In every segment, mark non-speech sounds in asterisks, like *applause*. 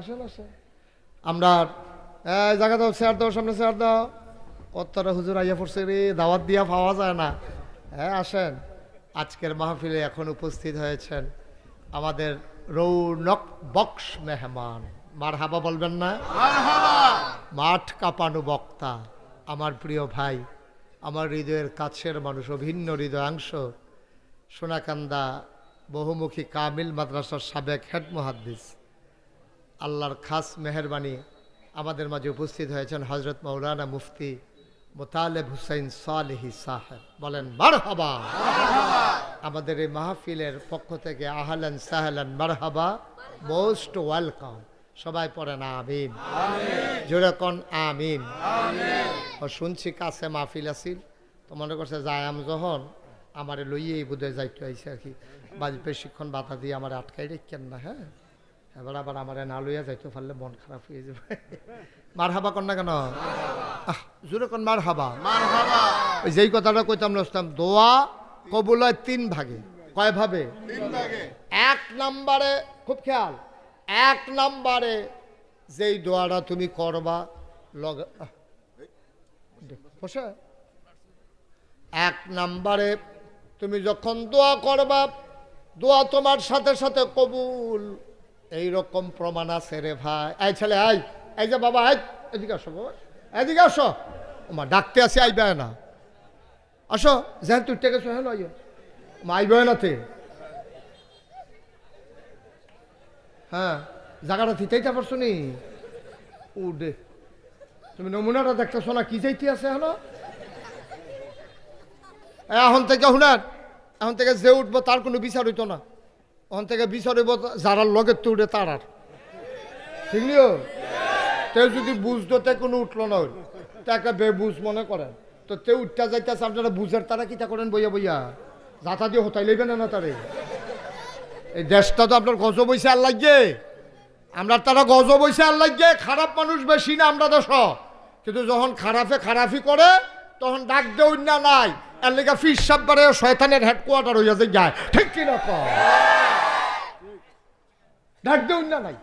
আসেন আসেন আমরা এই জায়গা দাও চেয়ার দাও সামনে চেয়ার দাও। কত্তরা হুজুর আইয়া পড়ছে রে দাওয়াত দিয়া পাওয়া যায় না। হ্যাঁ আসেন। আজকের মাহফিলে এখন উপস্থিত হয়েছেন আমাদের রৌনক বক্স মেহমান। মার হাবা বলবেন না? মাঠ কাঁপানো বক্তা। আমার প্রিয় ভাই আমার হৃদয়ের কাছের মানুষ অভিন্ন হৃদয়াংশ। সোনাকান্দা বহুমুখী কামিল মাদ্রাসার সাবেক হেড মুহাদ্দিস। আল্লাহর খাস মেহরবানি আমাদের মাঝে উপস্থিত হয়েছেন হজরত মৌলানা মুফতি মোতালেব হুসাইন সালেহি সাহেব। বলেন মারহাবা। আমাদের এই মাহফিলের পক্ষ থেকে আহলান সাহলান মারহাবা। Most welcome. সবাই পড়েন আমিন। জোরে কন আমিন। ও শুনছি কাছে মাহফিল আসিল তো মনে করছে যায়াম যখন আমার লইয়েই বোধহয় যাইতে আইসে আর কি। বাজ প্রশিক্ষণ বাধা দিয়ে আমার আটকাই রেখেন না হ্যাঁ? এবার আবার আমার না লইয়া যাইতে পারলে মন খারাপ হয়ে যাবে। মার হাবা কন না কেন? আহ, জোরে কন মার হাবা ওই যেই কথাটা কইতাম নসতাম দোয়া কবুল হয় তিন ভাগে। কয় ভাবে? এক নম্বরে খুব খেয়াল এক নম্বরে যেই দোয়াটা তুমি করবা লগ বসে। এক নম্বরে তুমি যখন দোয়া করবা দোয়া তোমার সাথে সাথে কবুল এই রকম প্রমাণ আছে রে ভাই। এই ছেলে আই এই যে বাবা আই এদিকে আসো বাবা। এদিকে আসো। মা ডাকতে আসি আইবে না। আসো যেন তুই টেকে হ্যাঁ আইও মা আইবে না তে। হ্যাঁ জায়গাটা থিতাইতে পারছ নি? উডে। তুমি নমুনাটা দেখতেছো না, কি যাইতে আছে হলো এখন থেকে শুনেন এখন থেকে যে উঠবো, তার কোনো বিচার হইতো না। এখন থেকে বিচার যারার লগে তো উঠে তারার ঠিক নিও তে যদি বুঝতো তে কোনো উঠল না তাকে বেবুঝ মনে করেন তো তে উঠতে যাইতেছে আপনারা বুঝের তারা কিতা করেন বইয়া বইয়া যাতা দিয়ে হতাই লইবেন না তারে এই দেশটা তো আপনার গজ বইছে আর লাগে আমরা তারা গজ বইছে আর লাগে খারাপ মানুষ বেশি না আমরা দেশ। কিন্তু যখন খারাপে খারাপই করে তখন ডাক দেউ না নাই। এর লেগে ফিস সাব্বারে শয়তানের হেডকোয়ার্টার হইয়া যায় ঠিক কি না কও? ডাক দেউ না নাই।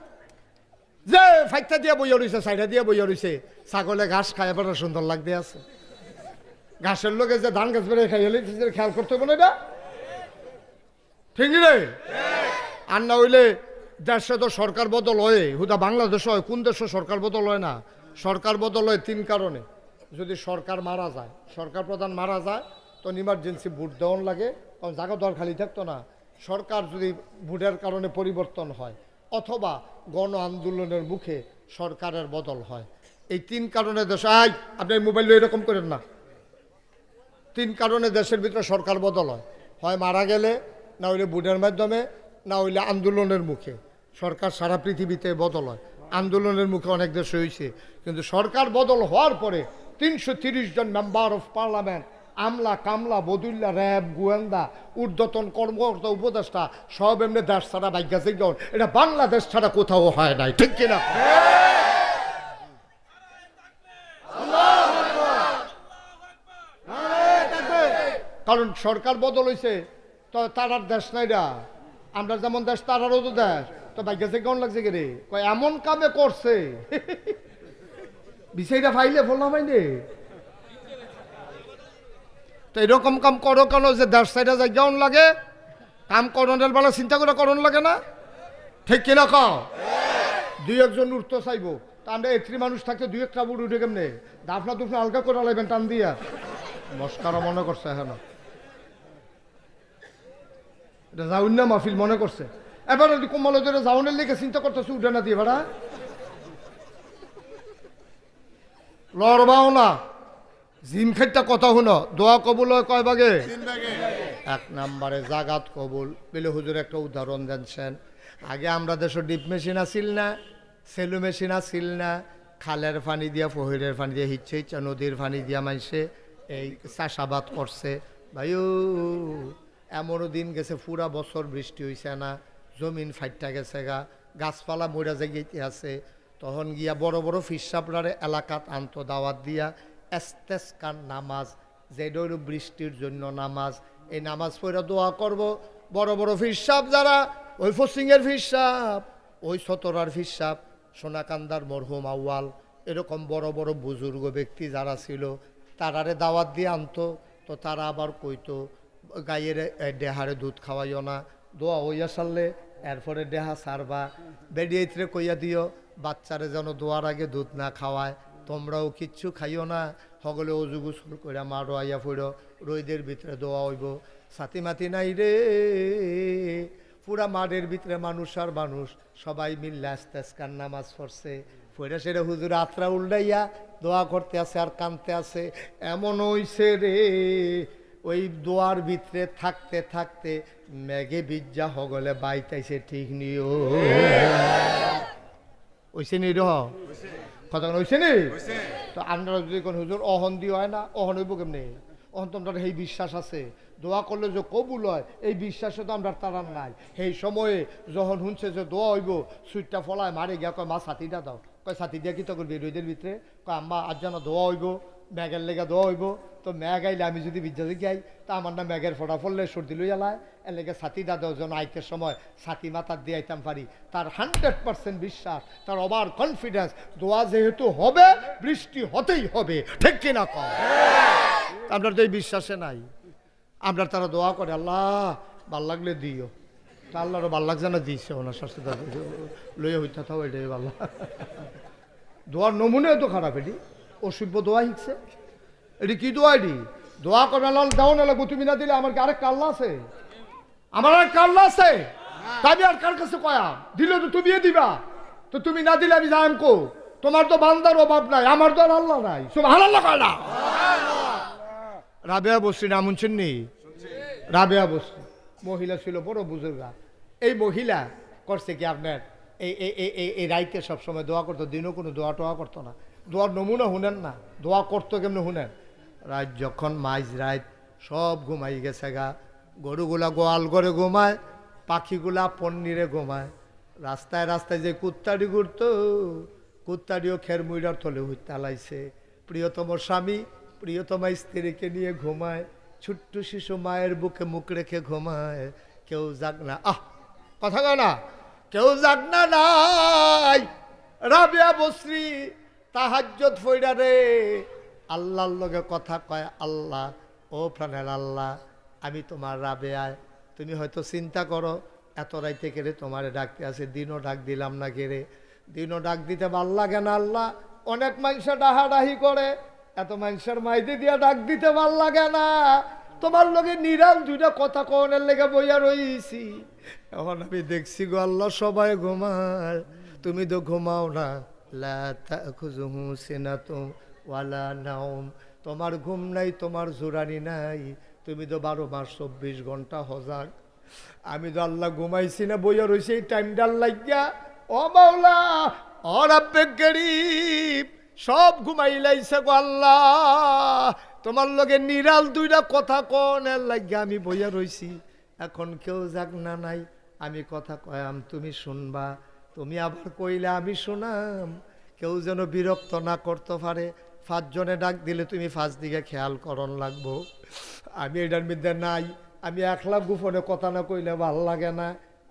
যে ফাইটটা দিয়ে বইয়া রইছে সাইডা দিয়ে বইয়া রইছে ছাগলে ঘাস খায় বড় সুন্দর লাগতে আছে। ঘাসের লোকে যে ধান গাছ বেড়ে খাইলে খেয়াল করতে হবে না এটা? ঠিক রে আর না হইলে দেশে তো সরকার বদল হয়। হুদা বাংলাদেশ হয়, কোন দেশে সরকার বদল হয় না? সরকার বদল হয় তিন কারণে। যদি সরকার মারা যায়, সরকার প্রধান মারা যায় তখন ইমার্জেন্সি ভোট দেওয়ান লাগে। কারণ জায়গা দর খালি থাকতো না। সরকার যদি ভোটের কারণে পরিবর্তন হয় অথবা গণ আন্দোলনের মুখে সরকারের বদল হয়। এই তিন কারণে দেশ আই, আপনি মোবাইল এরকম করেন না। তিন কারণে দেশের ভিতরে সরকার বদল হয়। হয় মারা গেলে, না হইলে ভোটের মাধ্যমে, না হইলে আন্দোলনের মুখে। সরকার সারা পৃথিবীতে বদল হয়। আন্দোলনের মুখে অনেক দেশ হয়েছে। কিন্তু সরকার বদল হওয়ার পরে তিনশো জন মেম্বার অফ পার্লামেন্ট আমলা কামলা বদুল্লা, র্যাব, গোয়েন্দা, ঊর্ধ্বতন কর্মকর্তা, উপদেষ্টা, সব এমনি দেশ ছাড়া ভাগ্যা সিগন এটা বাংলাদেশ ছাড়া কোথাও হয় নাই, ঠিক কিনা? কারণ সরকার বদল হয়েছে তো তারার দেশ নাইরা আমরা যেমন দেশ তারারও তো দেশ। তো ভাগ্য কেমন লাগছে কে রে এমন কামে করছে। *laughs* বিষয়টা ফাইলে বললাম ভাইনে তো এরকম কাম করো কেন যে দেশ সাইডে যাই কেমন লাগে? কাম করণের বেলা চিন্তা করে করণ লাগে না? ঠিক কিনা কও? দুই একজন উঠতে চাইব। তা এত্রি মানুষ থাকতে দুই একটা বুট উঠে কেমনে? দাফনা দুফনা হালকা করে লাইবেন টান দিয়া। মস্কারা মনে করছে এখন। এটা যাউন না মাহফিল মনে করছে। এবার যদি কোমল ধরে যাউনের লিখে চিন্তা করতেছে, উঠে না দিয়ে ভাড়া লড়বাও না। জিম খেটটা কথা শুনো দোয়া কবুল হয় কয় বাগে এক নম্বরে জাগাত কবুল। বেলে হুজুর একটা উদাহরণ দিচ্ছেন আগে আমরা দেশের ডিপ মেশিন আসিল না সেলু মেশিন আসিল না খালের পানি দিয়া ফহিরের পানি দিয়া হিচ্ছে ইচ্ছা নদীর পানি দিয়া মাইসে এই চাষাবাদ করছে। ভাইও এমনও দিন গেছে পুরা বছর বৃষ্টি হইছে না জমিন ফাইটটা গেছে গা গাছপালা মরা জায়গাতে আছে তখন গিয়া বড় বড় ফিসাপলারে এলাকাত আন্ত দাওয়াত দিয়া এস্তেস্কার নামাজ যেটা হইল বৃষ্টির জন্য নামাজ। এই নামাজ পড়ে দোয়া করব। বড় বড় ফিসাব যারা ওই ফসিংয়ের ফিসাব ওই সতরার ফিসাব সোনাকান্দার মরহুম আউয়াল এরকম বড় বড় বুজুর্গ ব্যক্তি যারা ছিল তারারে দাওয়াত দিয়ে আনতো। তো তারা আবার কইতো গাইয়ের এ, দেহারে দুধ খাওয়াইও না দোয়া হইয়া সারলে এরপরে দেহা সারবা। বেডিয়েতরে কইয়া দিও বাচ্চারে যেন দোয়ার আগে দুধ না খাওয়ায় তোমরাও কিচ্ছু খাইও না। সকলে অজু গুসল করে মারো আইয়া ফুড়ো রইদের ভিতরে দোয়া হইব। সাথী মাতি নাই রে। পুরা মাঠের ভিতরে মানুষ আর মানুষ। সবাই মিললে আস্তে আস্তে নামাজ পড়ছে। ফইরা সেটা হুজুর আত্রা উল্টাইয়া দোয়া করতে আছে আর কানতে আছে। এমন হইছে রে। ওই দোয়ার ভিতরে থাকতে থাকতে মেঘে বিজ্জা হগলে বাইতাইছে ঠিক নিও ওইছে নি রহ কথা হয়েছে নি? তো আপনারা যদি কোন হুজুর অহন দিয়ে হয় না অহন হইব কেমনি? অহন তোমরা সেই বিশ্বাস আছে। দোয়া করলে যে কবুল হয় এই বিশ্বাসে তো আমরা তারার নাই। সেই সময়ে যখন শুনছে যে দোয়া হইব সুইটটা ফলায় মারে গিয়া কয় মা ছাতিটা দাও। কয় ছাতি দিয়া কি তো করবি? রোদের ভিতরে। কয় আম্মা আজ যেন দোয়া হইব ম্যাগের লেগে দোয়া হইব। তো ম্যাগ আইলে আমি যদি বিদ্যাতে গাই তা আমার না ম্যাগের ফোটা ফললে সর্দি লই। আলায় এর লেগে ছাতিটা জন্য আইতের সময় ছাতি মাথার দিয়ে আইতাম পারি। তার হান্ড্রেড পার্সেন্ট বিশ্বাস, তার অবার কনফিডেন্স, দোয়া যেহেতু হবে, বৃষ্টি হতেই হবে। ঠিক কিনা কম আপনার তো এই বিশ্বাসে নাই। আমরা তারা দোয়া করে, আল্লাহ, ভালো লাগলে দিও। তা আল্লাহরও ভালো লাগছে না দিয়েছে ওনার শাস্তি লইয়া হইতে থাও, এটাই ভালো। দোয়ার নমুনে তো খারাপ এটি। অসভ্য দোয়া শিখছে? এটি কি দোয়া এটি? দোয়া করে লাল দাও না লাগবো তুমি না দিলে আমার আরেক কাল্লা আছে? আমার আর কাল্লা আছে? তা আমি আর কার কাছে কয়া? দিলে তো তুমিও দিবা। তো তুমি না দিলে আমি যাই কো? তোমার তো বান্দার অভাব নাই, আমার তো আর আল্লাহ নাই। সব কয় না? রাবেয়া বসরি নাম শুনছেন নি? রাবেয়া বসরি মহিলা ছিল, বড় বুজুর্গা। এই মহিলা করছে কি আপনার? এই এই এই রাইতে সবসময় দোয়া করতো, দিনও কোনো দোয়া টোয়া করতো না। দোয়ার নমুনা শুনেন না। দোয়া করতো কেমনে শুনেন? রাত যখন মাইজ রাত সব ঘুমাই গেছে গা। গরুগুলা গোয়াল করে ঘুমায়, পাখিগুলা পন্নিরে ঘুমায়। রাস্তায় রাস্তায় যে কুত্তাড়ি ঘুরতো, কুত্তাড়িও খের মুইরার থলে হইতে লাইছে প্রিয়তম স্বামী প্রিয়তমা স্ত্রীকে নিয়ে ঘুমায়, ছোট্ট শিশু মায়ের বুকে মুখ রেখে ঘুমায়। কেউ যাক না, আহ, কথা না, কেউ যাক না নাই। রাবিয়া বসরি তাহাজ্জত রে। আল্লাহর লগে কথা কয়, আল্লাহ, ও প্রাণের আল্লাহ, আমি তোমার রাবে আয়। তুমি হয়তো চিন্তা করো, এত রাইতে কেড়ে তোমারে ডাকতে আছে, দিনও ডাক দিলাম না কেড়ে দিনও ডাক দিতে ভালো লাগে না আল্লাহ? অনেক মানুষ ডাহাডাহি করে, এত মানুষের মাইতে দিয়া ডাক দিতে ভালো লাগে না তোমার লগে নিরাল দুইটা কথা কনের লেগে বইয়া রইছি। এখন আমি দেখছি গো আল্লাহ সবাই ঘুমায়। তুমি তো ঘুমাও না। লা তোমার ঘুম নাই, তোমার জোরানি নাই। তুমি তো বারো মাস, চব্বিশ ঘণ্টা হজাক আমি তো আল্লাহ ঘুমাইছি না, বইয়া রইছি, এই টাইমটার লাগিয়া। ও মাওলা, ও রাব্বে গরিব, সব ঘুমাই লাইছে গো আল্লাহ। তোমার লগে নিরাল দুইটা কথা কনের লাগিয়া আমি বইয়া রইছি। এখন কেউ যাক না নাই। আমি কথা কয়াম, তুমি শুনবা। তুমি আবার কইলে আমি শোনাম। কেউ যেন বিরক্ত না করতে পারে। পাঁচজনে ডাক দিলে তুমি পাঁচ দিকে খেয়াল করন লাগবো। আমি এটার মধ্যে নাই। আমি একলা গোপনে কথা না কইলে ভালো লাগে না।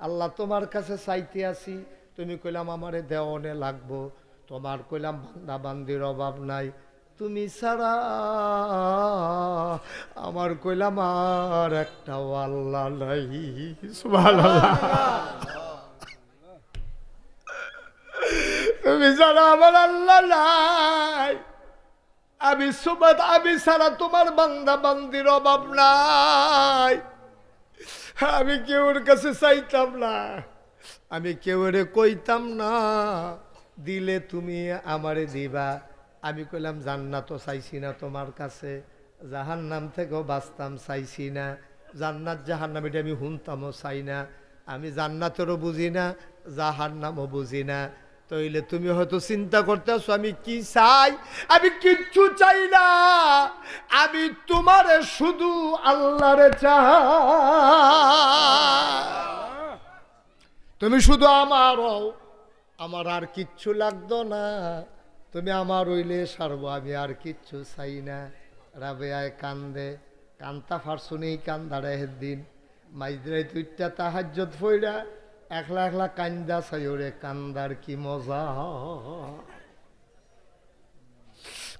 আল্লাহ তোমার কাছে চাইতে আসি তুমি কইলাম আমারে দেওয়ানে লাগবো। তোমার কইলাম বান্দা বান্দির অভাব নাই। তুমি ছাড়া আমার কইলাম আর একটা আল্লাহ নাই। তুমি আল্লাহ আমি সুবাদ, আমি ছাড়া তোমার বান্দা বান্দির অভাব নাই। আমি কেউর কাছে চাইতাম না। আমি কেউরে কইতাম না, দিলে তুমি আমারে দিবা। আমি কইলাম জান্নাতও চাইছি না তোমার কাছে। জাহান নাম থেকেও বাঁচতাম, চাইছি না। জান্নাত জাহান নাম এটা আমি শুনতামও চাই না। আমি জান্নাতেরও বুঝি না জাহান নামও বুঝি না। তইলে তুমি হয়তো চিন্তা করতেছো আমি কি চাই? আমি কিচ্ছু চাই না। আমি তোমারে শুধু আল্লাহরে চাই। তুমি শুধু আমার আমার আর কিচ্ছু লাগতো না। তুমি আমার হইলে সারবো, আমি আর কিচ্ছু চাই না। রাবেয়ায় কান্দে, কান্তা ফারসুনেই কান্দারে দিন মাইজরাই তুইটা তাহাজ্জত ফইরা একলা একলা কান্দা সাইরে কান্দার কি মজা?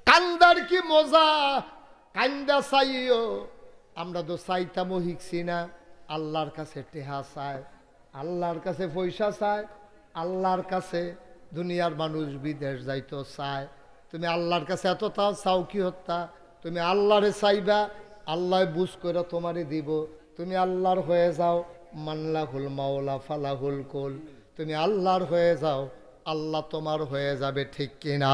কান্দার কি মজা? কান্দা চাইও আমরা তো চাইতামও শিখছি না। আল্লাহর কাছে টেহা চায় আল্লাহর কাছে পয়সা চায় আল্লাহর কাছে দুনিয়ার মানুষ বিদেশ যাইতো চায় তুমি আল্লাহর কাছে এত তাও চাও কি হত্যা? তুমি আল্লাহরে চাইবা, আল্লাহ বুঝ করে তোমারে দিব। তুমি আল্লাহর হয়ে যাও মান্লাহুল মাওলা ফালাহুল কুল। তুমি আল্লাহর হয়ে যাও আল্লাহ তোমার হয়ে যাবে ঠিক কিনা?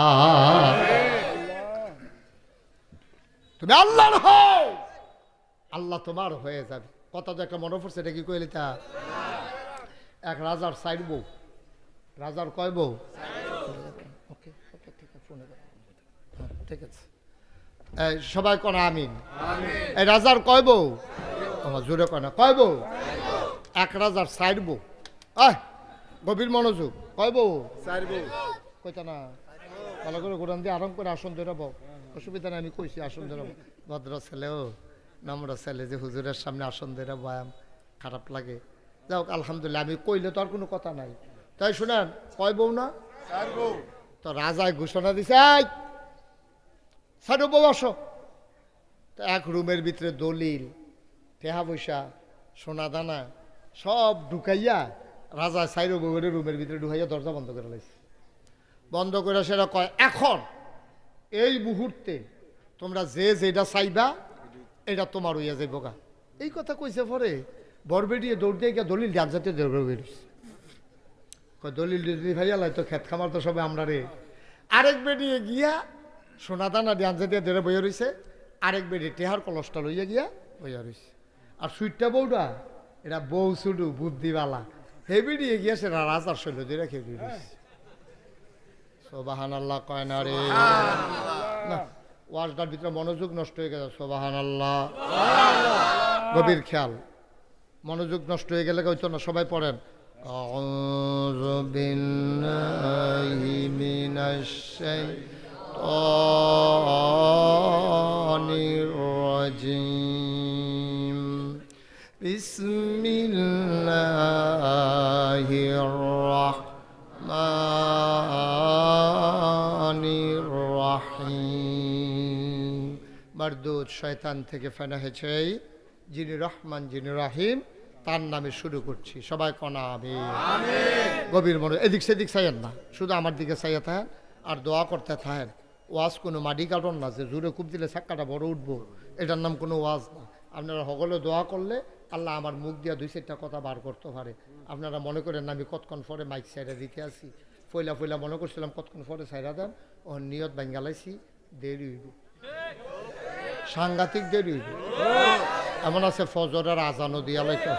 তুমি আল্লাহর হও আল্লাহ তোমার হয়ে যাবে। কথা তো একটা মনে পড়ছে এটা কি কইলি তা? এক রাজার সাইড বউ। রাজার কয় বউ? ওকে ওকে ঠিক আছে ফোনে হ্যাঁ, ঠিক আছে। এই, সবাই কোন আমিন। এই রাজার কয় বউ? আমার জোরে কয় না কয় বউ? এক রাজার সাইড বউ। আয় গভীর মনোযোগ। কয় বউ? কইতা না। ভালো করে গোড়ান দিয়ে আরাম করে আসন ধরে বউ। অসুবিধা নেই আমি কইছি আসন ধরে। ভদ্র ছেলেও নম্র ছেলে যে হুজুরের সামনে আসন ধরে বয়াম খারাপ লাগে। যাও আলহামদুলিল্লাহ আমি কইলে তো আর কোনো কথা নাই। তাই শুনেন কয় বউ না? তো রাজায় ঘোষণা দিছে "এই, সাইডে বউ আসো। তো এক রুমের ভিতরে দলিল টেহা পয়সা সোনা দানা সব ঢুকাইয়া রাজা সাইরো বউয়ের রুমের ভিতরে ঢুকাইয়া দরজা বন্ধ করে লাইছে। বন্ধ করে সেটা কয়, এখন, এই মুহূর্তে তোমরা যে যেটা চাইবা, এটা তোমার হইয়া যাইব গা। এই কথা কইছে পরে বরবেডিয়ে দৌড় দিয়ে গিয়া দলিল ডান জাতীয় কয়, দলিল যদি ভাইয়া লাই তো খেত খামার তো সবে আমরা রে। আরেক বেডিয়ে গিয়া সোনা দানা ডান জাতীয় দৌড়ে বইয়া রইছে। আরেক বেডি টেহার কলসটা লইয়া গিয়া বইয়া রইছে। আর সুইটটা বউটা এটা বউ সুডু বুদ্ধিওয়ালা হেবি দিয়ে গিয়া সেটা রাজার শৈল দিয়ে রেখে দিয়ে রইছে সোবাহান আল্লাহ কয় না রে না ওয়াজটার ভিতরে মনোযোগ নষ্ট হয়ে গেছে সোবাহান আল্লাহ গভীর খেয়াল মনোযোগ নষ্ট হয়ে গেলে হয়তো না সবাই পড়েন أعوذ بالله من الشيطان الرجيم بسم الله الرحمن الرحيم মারদুদ শয়তান থেকে ফেনা হয়েছে যিনি রহমান যিনি রাহিম তার নামে শুরু করছি সবাই কনা আমি গভীর মনে এদিক সেদিক চাইয়েন না শুধু আমার দিকে চাইয়া থাকেন আর দোয়া করতে থাকেন ওয়াজ কোনো মাটি কাটন না যে জোরে খুব দিলে চাক্কাটা বড় উঠবো এটার নাম কোনো ওয়াজ না আপনারা সকলে দোয়া করলে আল্লাহ আমার মুখ দিয়া দুই চারটা কথা বার করতে পারে। আপনারা মনে করেন আমি কতক্ষণ পরে মাইক সাইডে দিতে আসি? ফইলা ফইলা মনে করছিলাম কতক্ষণ পরে সাইডা দেন? ও নিয়ত বাঙ্গালাইছি দেরি হইব। সাংঘাতিক দেরি হইব। এমন আছে ফজরের আজানও দিয়া লাইতে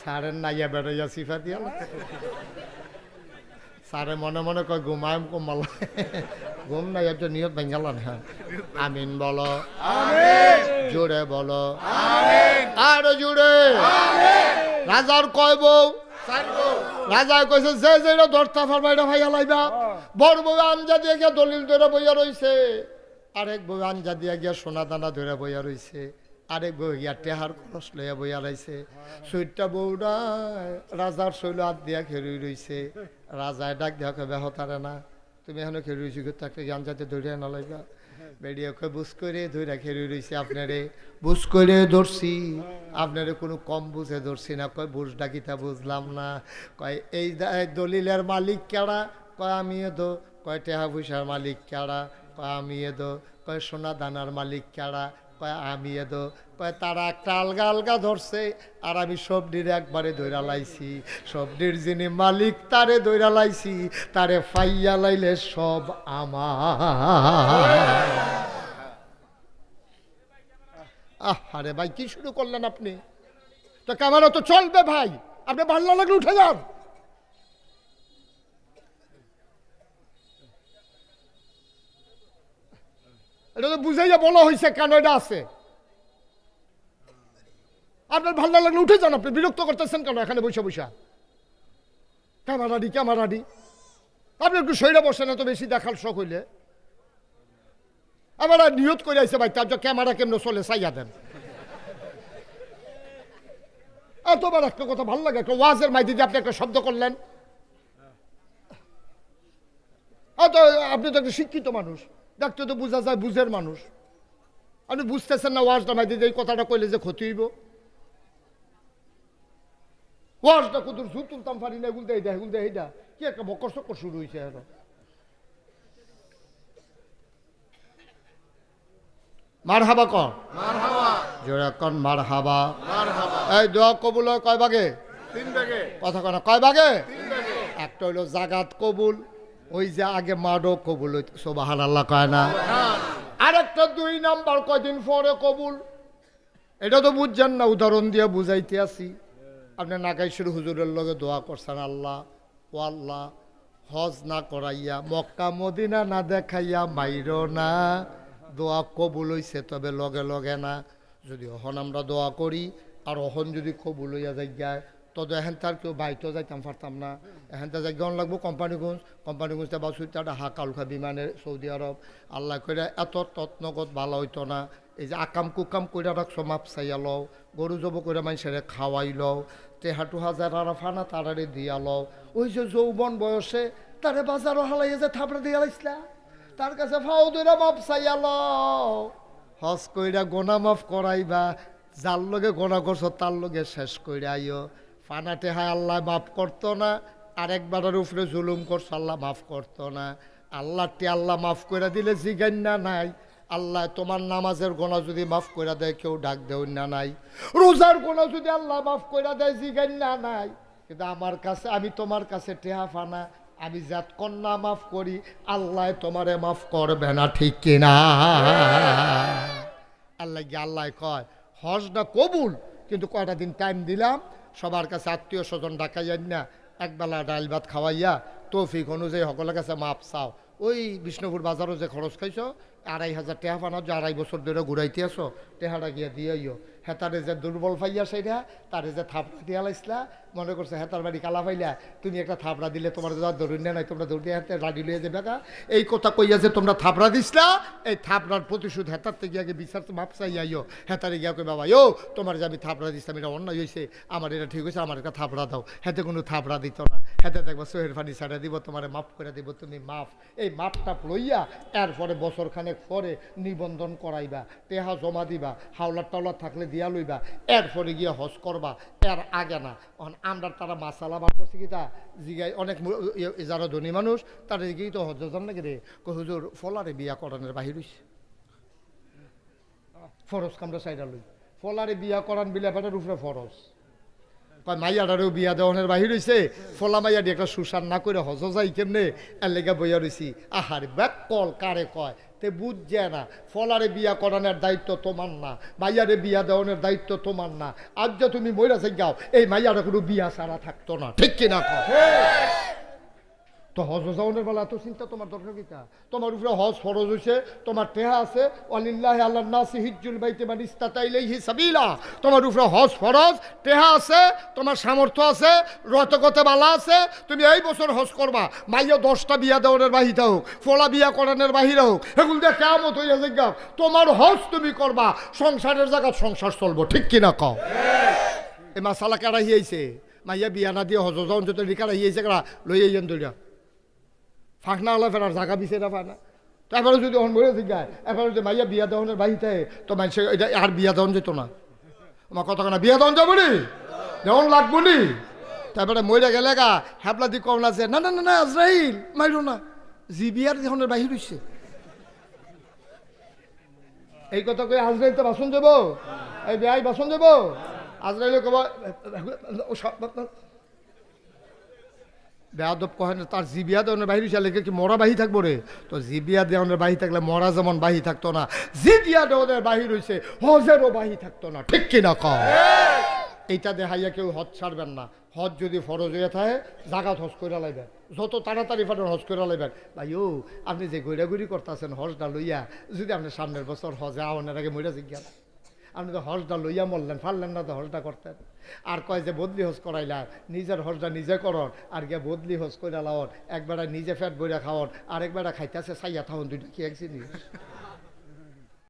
সারের নাইয়া বেড়াইয়া সিফা দিয়া সারে মনে মনে কয় ঘুমায় কমাল ঘুম নাই একটা নিয়ত বেঙ্গালান হ্যাঁ। আমিন বলো। জোরে বলো। আরও জোরে। রাজার কয় বউ? রাজা কইছে যে যেটা দরতা ফারবা এটা ভাইয়া লাইবা। বড় বউ আঞ্জা দিয়ে গিয়া দলিল ধরে বইয়া রইছে। আরেক বউ আঞ্জা দিয়ে গিয়া সোনা দানা ধরে বইয়া রইছে। আরেক বউ গিয়া টেহার খরচ লইয়া বইয়া লাইছে। সুইটটা বউটা রাজার শৈল হাত দিয়া খেরুই রইছে। রাজায় ডাক দিয়া কবে হতারে না তুমি এখনও খেরুই রইছি তাকে আঞ্জাতে ধরিয়া না লাইবা। বেরিয়ে কয় বুঝ করে ধরে খেরুই রইছে আপনারে। বুঝ করে ধরছি। আপনারে কোনো কম বুঝে ধরছি না। কয়, বুঝ ডাকিতা বুঝলাম না। কয়, এই দলিলের মালিক কেড়া? কয় আমি এদো কয়, টেহা পয়সার মালিক কেড়া? কয় আমি এদো কয়, সোনা দানার মালিক কেড়া? আমি কয়, তারা একটা আলগা আলগা ধরছে, আর আমি সবডির একবারে ধৈরা লাইছি। সবডির যিনি মালিক, তারে ধৈরা লাইছি, তারে ফাইয়া লাইলে সব আমার। আরে ভাই, কি শুরু করলেন আপনি? তো ক্যামেরা তো চলবে ভাই। আপনি ভালো লাগলে উঠে যান। এটা তো বুঝাইয়া বলা হয়েছে কেন এটা আছে? আপনার ভালো না লাগলে উঠে যান আপনি, বিরক্ত করতেছেন কেন এখানে বসে বসে? ক্যামেরাডি ক্যামেরাডি আপনি একটু শরীরে বসে না তো বেশি দেখার শখ হইলে। আবার নিয়ত করে আইসে ভাই, তার ক্যামেরা কেমন চলে, চাইয়া দেন। এতবার একটা কথা ভালো লাগে, একটা ওয়াজের মাইতে যে আপনি একটা শব্দ করলেন। আপনি তো একটা শিক্ষিত মানুষ। দেখতে তো বোঝা যায় বুঝের মানুষ। আপনি বুঝতেছেন না ওয়াজটা মাইতে যে এই কথাটা কইলে যে ক্ষতি হইব? ওয়াজটা কুতুর ঝুট তুলতাম পারি না এগুল দেয় এগুল দেয় এইটা কি একটা বকর চক্কর শুরু হয়েছে এখন। মার হাবা জোরে কন মার হাবা এই দোয়া কবুল হয় কয় ভাগে? তিন কথা কনা কয় ভাগে? ব্যাগে একটা হইল জাগাত কবুল ওই যে আগে মাডো কবুল সোবাহান আল্লাহ কয় না? আরেকটা দুই নাম্বার কয়দিন পরে কবুল। এটা তো বুঝছেন না উদাহরণ দিয়ে বুঝাইতে আসি আপনি নাগাইশুর হুজুরের লগে দোয়া করছেন আল্লাহ ও আল্লাহ হজ না করাইয়া মক্কা মদিনা না দেখাইয়া মাইর না। দোয়া কবুল হইছে তবে লগে লগে না। যদি অহন আমরা দোয়া করি আর অহন যদি কবুল হইয়া যাই যায় তবে এহেন তার কেউ বাইতো যাইতাম পারতাম না? এহেন তা যাই গন লাগবো কোম্পানিগঞ্জ কোম্পানিগঞ্জতে বা হা কালখা বিমানে সৌদি আরব আল্লাহ করে এত তত্নগত ভালো হইতো না। এই যে আকাম কুকাম কইরা রাখছো মাপ চাইয়া লও। গরু জব করে মানুষের খাওয়াই লও। তেহাটু হাজার আর ফানা তারারে দিয়া লও। ওই যে যৌবন বয়সে তারে বাজারও হালাইয়া যে থাপড়া দিয়া লাইছিলা। তার কাছে ফাও দইরা মাপ চাইয়া লও। হজ কইরা গোনা মাফ করাইবা। যার লগে গোনা করছ তার লগে শেষ কইরা আইও। ফানাতে হায় আল্লাহ, মাফ করতো না। আরেকবারের উপরে জুলুম করছ, আল্লাহ মাফ করতো না। আল্লাহটি আল্লাহ মাফ করে দিলে জিগান্না নাই। আল্লাহ তোমার নামাজের গোনা যদি মাফ করে দেয়, কেউ ডাক দেও না নাই। রোজার গোনা যদি আল্লাহ মাফ করে দেয় জিগান্না নাই। কিন্তু আমার কাছে, আমি তোমার কাছে টেহা ফানা, আমি জাত কন্যা মাফ করি, আল্লাহ তোমারে মাফ করবে না, ঠিক কিনা আল্লাহ গিয়ে আল্লাহ কয় হজটা কবুল? কিন্তু কয়টা দিন টাইম দিলাম? সবার কাছে আত্মীয় স্বজন ডাকাইয়ান না একবেলা ডাল ভাত খাওয়াইয়া তৌফিক অনুযায়ী সকলের কাছে মাপ চাও। ওই বিষ্ণুপুর বাজারও যে খরচ খাইছো আড়াই হাজার টেহা পানার যে আড়াই বছর ধরে ঘুরাইতে আসো টেহাটা গিয়ে দিয়েইও হেতারে যে দুর্বল পাইয়া সেইটা তারে যে থাপড়া দিয়া লাইসলা মনে করছে হেতার বাড়ি কালা পাইলা তুমি একটা থাপড়া দিলে তোমার যা ধরুন নাই, তোমরা দিয়ে হাতে রাডি লইয়া যাবে কা এই কথা কইয়া যে তোমরা থাপড়া দিসলা এই থাপড়ার প্রতিশোধ হেতার থেকে গিয়ে বিচার তো মাপ চাই আইও হেতারে গিয়া কই বাবা ইও তোমার যে আমি থাপড়া দিছিলাম এটা অন্যায় হয়েছে আমার এটা ঠিক হয়েছে আমার একটা থাপড়া দাও। হেতে কোনো থাপড়া দিত না। হেতে দেখব সোহের ফানি ছাড়া দিব তোমার মাফ করে দিব, তুমি মাফ এই মাপটা লইয়া, এরপরে বছর খানেক পরে নিবন্ধন করাইবা, টেহা জমা দিবা হাওলার টাওলার থাকলে দিয়া লইবা, এরপরে গিয়ে হজ করবা, এর আগে না। আমরা তারা মাসালা বার করছি কি তা? জিগাই অনেক ইয়ে- যারা ধনী মানুষ তারা গিয়ে তো হজ নাকি রে? হুজুর, ফলারে বিয়া করানোর বাহির হইছে। ফরজ কামরা সাইডা লই। ফলারে বিয়া করান বিলে বেটার উপরে ফরজ। কয় মাইয়াটারেও বিয়া দেওয়ানের বাহির হয়েছে ফলা মাইয়া দিয়ে একটা সুসার না করে হজ যাই কেমনে? এর লেগে বইয়া রইছি। আহার ব্যাক কল, কারে কয়? তে বুঝছে না। ফলারে বিয়া করানোর দায়িত্ব তোমার না। মাইয়ারে বিয়া দেওয়ানোর দায়িত্ব তোমার না। আজ যে তুমি মইরা যাও এই মাইয়াটা কোনো বিয়া ছাড়া থাকতো না। ঠিক কিনা কয়? তো হজ যাওয়ানোর বেলা এত চিন্তা তোমার দরকার কিতা তোমার উপরে হজ ফরজ হয়েছে তোমার টেহা আছে অলিল্লাহ আল্লাহ নাসি হিজ্জুল বাইতে মানে ইস্তাতাইলেহি সাবিলা। তোমার উপরে হজ ফরজ, টেহা আছে, তোমার সামর্থ্য আছে রতগতে বালা আছে, তুমি এই বছর হজ করবা। মাইয়া দশটা বিয়া দেওয়ানের বাহিতা হোক, ফলা বিয়া করানোর বাহিরে হোক, এগুলো দিয়ে কেমন হইয়া যাই তোমার হজ তুমি করবা, সংসারের জায়গা সংসার চলবো, ঠিক কিনা কও? এই মাসালা কেডা হিয়াইছে মাইয়া বিয়া না দিয়ে হজ যাওন যত রিকারা হিয়াইছে কেডা? আইয়েন দইরা ফাঁকনা হলে ফেরার জায়গা দিছে না পায় না তারপরে যদি অন মরে জিগায় এরপরে যদি মাইয়া বিয়া দেওয়ানের বাহিতে, তো মানুষের এটা আর বিয়া দেওয়ান যেত না। আমার না বিয়া দেওয়ান যাব নি? লাগবো নি? তারপরে মরে গেলে গা হ্যাবলা দি কম লাগছে না না না না আজরাইল মাইরো না। জি বিয়ার দেওয়ানের বাহির হইছে এই কথা কই আজরাইল তো বাসন দেবো এই বিয়াই বাসন দেবো আজরাইল কব বেয়াদব কহেন, তার জিবিয়া দেওয়ানের বাহির হইছে লেগে কি মরা বাহি থাকব রে? তো জিবিয়া দেওয়ানের বাহি থাকলে মরা যেমন বাহি থাকতো না জিবিয়া দেওয়ানের বাহির হইছে হজেরও বাহি থাকতো না। ঠিক কিনা ক এইটা দেখাইয়া কেউ হজ ছাড়বেন না। হজ যদি ফরজ হয়ে থাকে জাগাত হজ করে লাইবেন। যত তাড়াতাড়ি পারেন হজ করে লাইবেন। ভাই ও, আপনি যে গৈরাগুড়ি করতেছেন হজটা লইয়া, যদি আপনি সামনের বছর হজে আওয়ানের আগে মইরা জিজ্ঞাসা আপনি তো হজটা লইয়া মরলেন, পারলেন না তো হজটা করতেন আর কয় যে বদলি হজ করাইলা, নিজের হজটা নিজে করন, আর গিয়া বদলি হজ করে লাওন একবেলা নিজে ফ্যাট বইরা খাওয়ন আরেকবেলা খাইতেছে সাইয়া থাউন, দুইটা কি এক জিনিস?